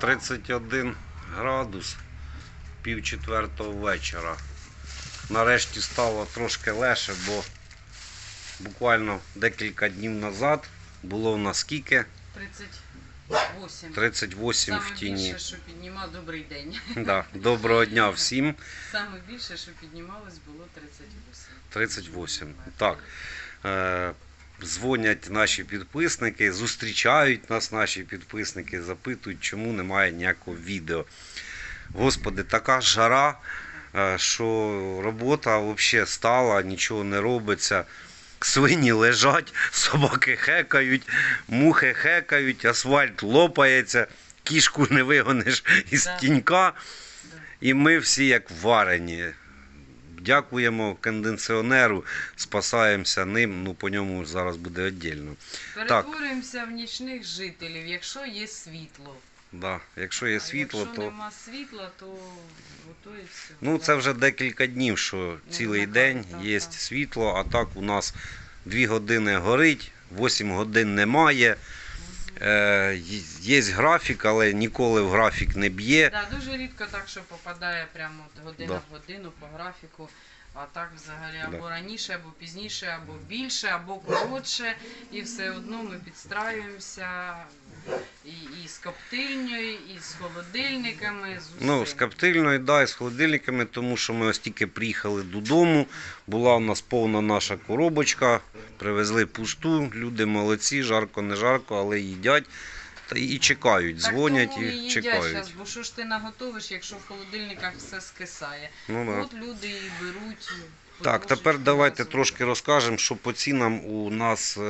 31 градус, пів четвертого вечора. Нарешті стало трошки легше, бо буквально декілька днів назад було в нас скільки? 38. 38 Саме в тіні. більше, що піднімав, добрий день. Да. Доброго дня всім. Саме більше, що піднімалось, було 38. 38. Так. Е, дзвонять наші підписники, зустрічають нас наші підписники, запитують, чому немає ніякого відео. Господи, така жара, е, що робота взагалі стала, нічого не робиться. Свині лежать, собаки хекають, мухи хекають, асфальт лопається, кішку не вигониш із тінька. І ми всі як варені. Дякуємо кондиціонеру, спасаємося ним. Ну по ньому зараз буде віддільно. Перетворюємося в нічних жителів, якщо є світло. Да. Якщо є А світло, якщо то нема світла, то ото і все. ну це вже декілька днів, що цілий так, день так, є так. світло, а так у нас 2 години горить, 8 годин немає. Е, є графік, але ніколи в графік не б'є. Да, дуже рідко так, що попадає прямо от година Да. в годину по графіку. А так взагалі Да. або раніше, або пізніше, або більше, або коротше. І все одно ми підстраюємося і, і з коптильнею, і з холодильниками. З усім. Ну, з коптильною, да, і з холодильниками, тому що ми ось тільки приїхали додому. Була у нас повна наша коробочка, привезли пусту, люди молодці, жарко, не жарко, але їдять та і чекають, Так дзвонять тому і їдять чекають. щас, бо що ж ти наготовиш, якщо в холодильниках все скисає. Ну, да. От люди і беруть. Так, тепер давайте трошки розкажемо, що по цінам у нас е,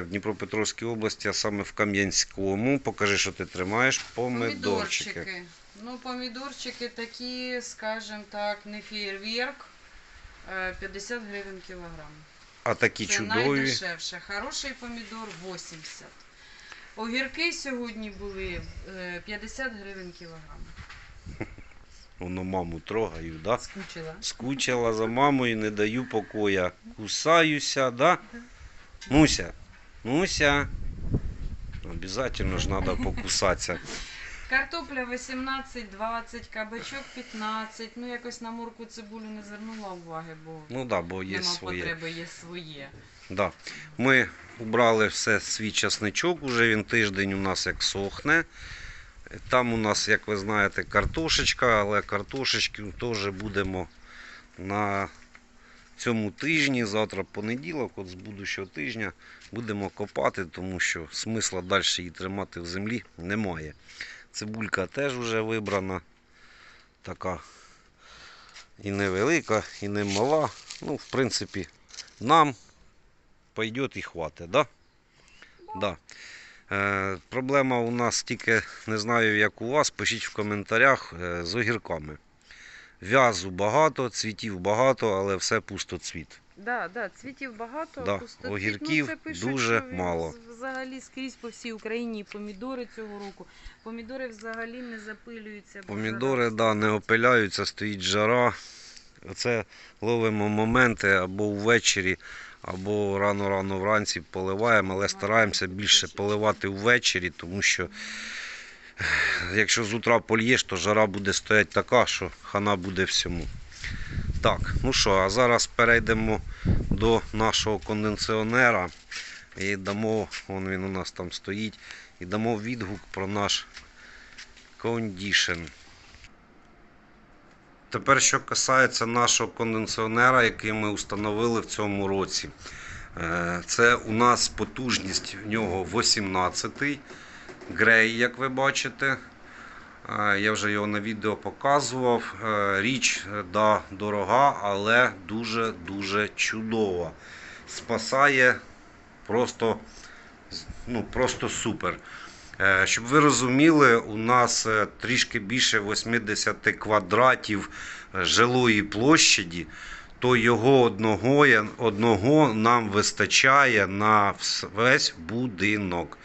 в Дніпропетровській області, а саме в Кам'янському. Покажи, що ти тримаєш. Помидорчики. Помідорчики. Ну, помідорчики такі, скажімо так, не фейерверк. Е, 50 гривень кілограм. А такі Це чудові. найдешевше. Хороший помідор 80. Огірки сьогодні були е, 50 гривень кілограм. Воно маму трогаю, да? Скучила. Скучила за мамою, не даю покоя. Кусаюся, да? Муся, Муся. Обязательно ж треба покусатися. Картопля 18, 20, кабачок 15. Ну, якось на морку цибулю не звернула уваги, бо Ну да, бо є нема своє. потреби, є своє. Да. Ми убрали все свій часничок, уже він тиждень у нас як сохне. Там у нас, як ви знаєте, картошечка, але картошечки теж будемо на цьому тижні, завтра понеділок, от з будущого тижня, будемо копати, тому що смисла далі її тримати в землі немає. Цибулька теж вже вибрана. Така і невелика, і не мала. Ну, в принципі, нам пойдет і хватить, да? Да. Е, проблема у нас тільки, не знаю, як у вас, пишіть в коментарях е, з огірками. В'язу багато, цвітів багато, але все пустоцвіт. Да, да, цвітів багато, Да, пустоцвіт. огірків ну, це пишуть, дуже що мало. з- Взагалі скрізь по всій Україні помідори цього року. Помідори взагалі не запилюються. Помідори да, не опиляються, стоїть жара. Оце ловимо моменти або ввечері, або рано-рано вранці поливаємо, але стараємося більше поливати ввечері, тому що якщо з утра польєш, то жара буде стояти така, що хана буде всьому. Так, ну що, а зараз перейдемо до нашого кондиціонера і дамо, вон він у нас там стоїть, і дамо відгук про наш кондішн. Тепер, що касається нашого кондиціонера, який ми встановили в цьому році. Е, Це у нас потужність в нього 18 грей, як ви бачите. Е, Я вже його на відео показував. Е, Річ да, дорога, але дуже-дуже чудова. Спасає просто, ну, просто супер. Е, Щоб ви розуміли, у нас е, трішки більше 80 квадратів е, жилої площаді, то його одного, одного нам вистачає на весь будинок.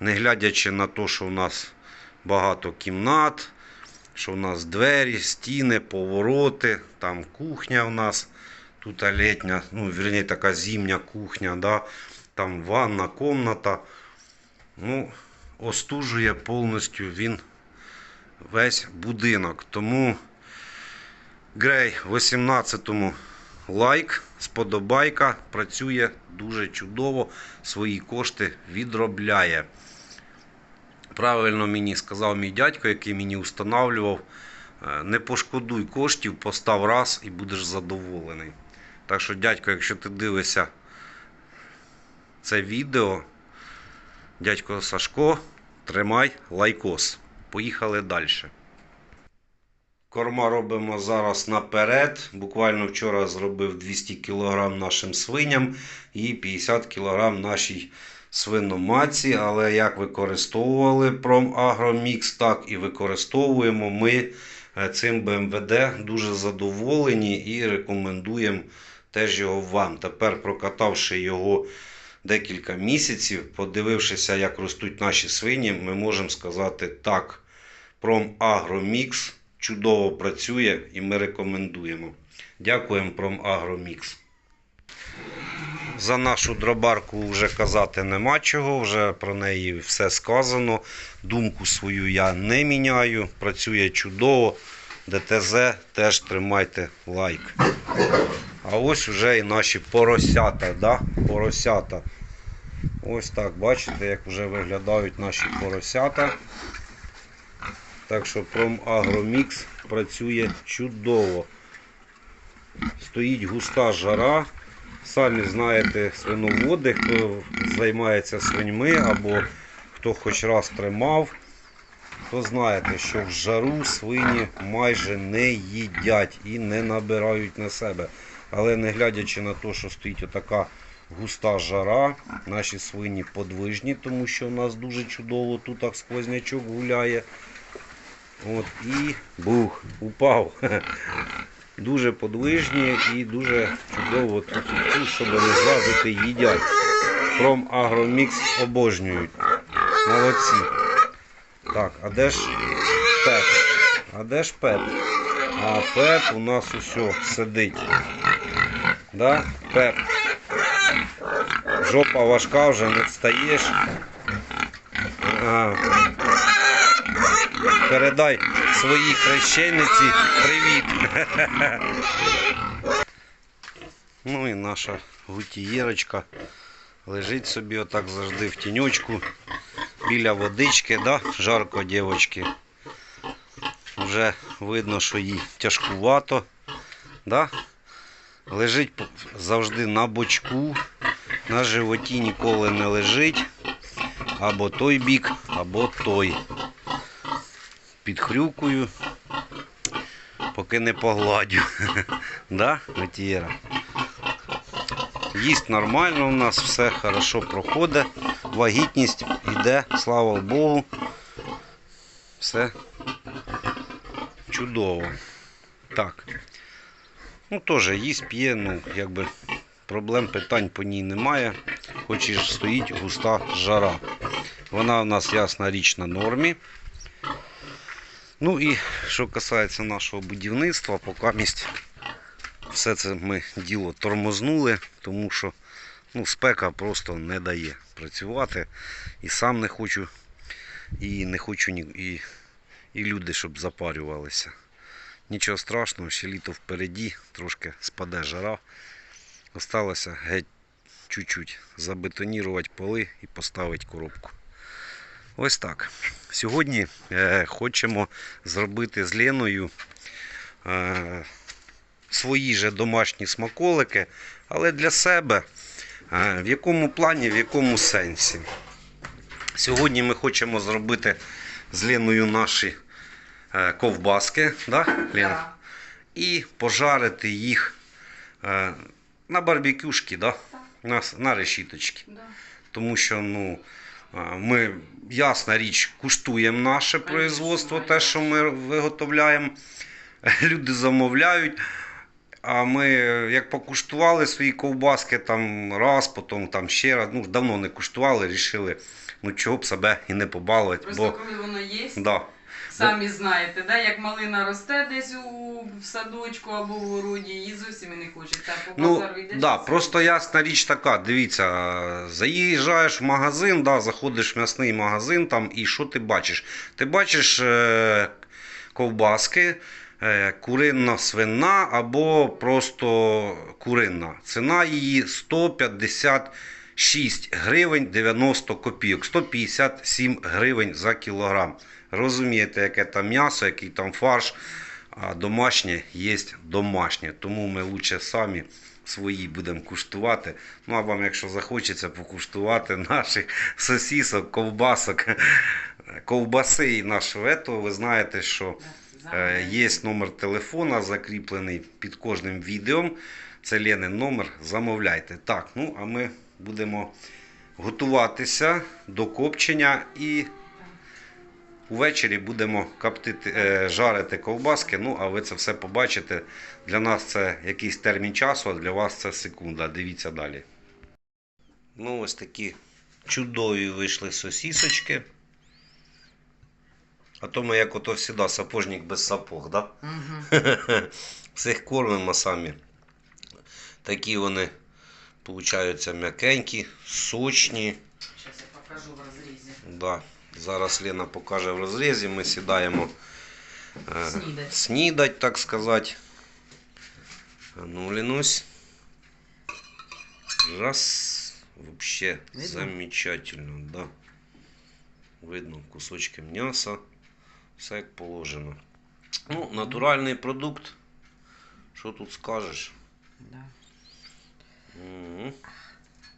Не глядячи на те, що у нас багато кімнат, що у нас двері, стіни, повороти, там кухня у нас, тут літня, ну, вірні, така зимня кухня, да? Там ванна, комната. Ну, остужує повністю він весь будинок. Тому Грей 18-му лайк, сподобайка, працює дуже чудово, свої кошти відробляє. Правильно мені сказав мій дядько, який мені устанавливав, е, не пошкодуй коштів, постав раз і будеш задоволений. Так що, дядько, якщо ти дивишся це відео, дядько Сашко, тримай лайкос. Поїхали далі. Корма робимо зараз наперед. Буквально вчора зробив 200 кг нашим свиням і 50 кг нашій свиноматці. Але як використовували Промагромікс, так і використовуємо ми е, цим БМВД. Дуже задоволені і рекомендуємо теж його вам. Тепер прокатавши його декілька місяців, подивившися, як ростуть наші свині, ми можемо сказати так. Промагромікс чудово працює і ми рекомендуємо. Дякуємо Промагромікс. За нашу дробарку вже казати нема чого, вже про неї все сказано. Думку свою я не міняю. Працює чудово. ДТЗ теж тримайте лайк. А ось вже і наші поросята. Да? Поросята. Ось так, бачите, як вже виглядають наші поросята. Так що Промагромікс працює чудово. Стоїть густа жара. Самі знаєте, свиноводи, хто займається свиньми або хто хоч раз тримав, то знаєте, що в жару свині майже не їдять і не набирають на себе. Але не глядячи на те, що стоїть отака густа жара, наші свині подвижні, тому що в нас дуже чудово тут так сквознячок гуляє. От і бух, упав. Дуже подвижні і дуже чудово тут, щоб не злазити, їдять. From Agromix обожнюють. Молодці. Так, а де ж пет? А де ж пет? А пет у нас усе сидить. Да? Пет. Жопа важка вже не встаєш. Передай своїй хрещениці привіт. Ну і наша гутієрочка лежить собі отак завжди в тіньочку біля водички, да? жарко дівочки. Вже видно, що їй тяжкувато. Да? Лежить завжди на бочку, на животі ніколи не лежить. Або той бік, або той. Під хрюкою, поки не погладю. да, Матієра? Їсть нормально у нас, все хорошо проходить. Вагітність йде, слава Богу. Все чудово. Так. Ну, теж їсть, п'є, ну, якби проблем, питань по ній немає. Хоч і стоїть густа жара. Вона у нас ясна річ на нормі. Ну і що касається нашого будівництва, поки місць все це ми діло тормознули, тому що ну, спека просто не дає працювати. І сам не хочу, і не хочу і, і люди, щоб запарювалися. Нічого страшного, ще літо впереді, трошки спаде жара. Осталося геть чуть-чуть забетонірувати поли і поставити коробку. Ось так. Сьогодні е, хочемо зробити з Леною е, свої же домашні смаколики, але для себе. Е, в якому плані, в якому сенсі. Сьогодні ми хочемо зробити з Леною наші ковбаски, да, Лена? Да. і пожарити їх е, на барбекюшки, да? на, на решіточки. Да. Тому що ну, ми, ясна річ, куштуємо наше Конечно, производство, те, що ми виготовляємо. Люди замовляють. А ми як покуштували свої ковбаски там раз, потім там ще раз. Ну, давно не куштували, рішили, ну чого б себе і не побалувати. Просто Бо, коли воно є, да, Самі знаєте, да? як малина росте десь у в садочку або в городі, її зовсім і не хочеться. А по Ну, базару йдеш. да, і все. просто ясна річ така, дивіться, заїжджаєш в магазин, да, заходиш в м'ясний магазин там, і що ти бачиш? Ти бачиш е, ковбаски, е, куринна свина або просто куринна. Ціна її 156 гривень 90 копійок, 157 гривень за кілограм. Розумієте, яке там м'ясо, який там фарш. А домашнє є домашнє. Тому ми лучше самі свої будемо куштувати. Ну а вам, якщо захочеться покуштувати наших сосісок, ковбасок, ковбаси і нашого етого, ви знаєте, що е, є номер телефона, закріплений під кожним відео. Це Ленин номер. Замовляйте. Так, ну а ми будемо готуватися до копчення і Увечері будемо коптити, е, жарити ковбаски. Ну, а ви це все побачите. Для нас це якийсь термін часу, а для вас це секунда. Дивіться далі. Ну, ось такі чудові вийшли сосісочки. А то ми, як ото завжди, сапожник без сапог, да? Мгм. Всіх кормимо самі. Такі вони, получаються м'якенькі, сочні. Щас я покажу в розрізі. Да. Зараз Лена покаже в розрізі. Ми сідаємо е, Снідать. снідать, так сказати. А ну, Ленусь. Раз. Вообще Видно? замечательно, да. Видно кусочки м'яса. Все як положено. Ну, натуральний продукт. Що тут скажеш? Да. М,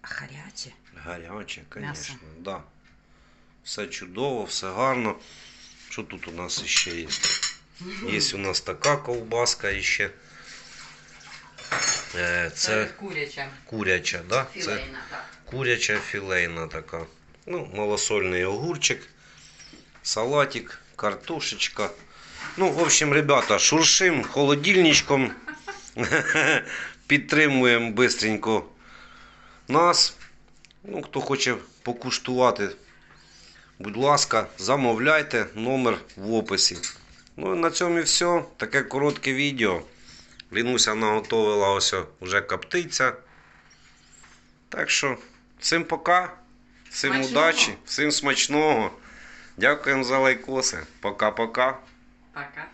Гаряче. Гаряче, звісно, да. Все чудово, все гарно. Що тут у нас ще є? Є у нас така ковбаска ще. Е, Це куряча. куряча, да? Це так. куряча філейна така. Ну, малосольний огурчик, салатик, картошечка. Ну, в общем, ребята, шуршим холодильничком. Підтримуємо бистренько нас. Ну, хто хоче покуштувати, будь ласка, замовляйте номер в описі. Ну і на цьому і все. Таке коротке відео. Лінуся наготовила ось вже коптиця. Так що, всім пока, всім Смачного. удачі, всім смачного. Дякуємо за лайкоси. Пока-пока. Пока.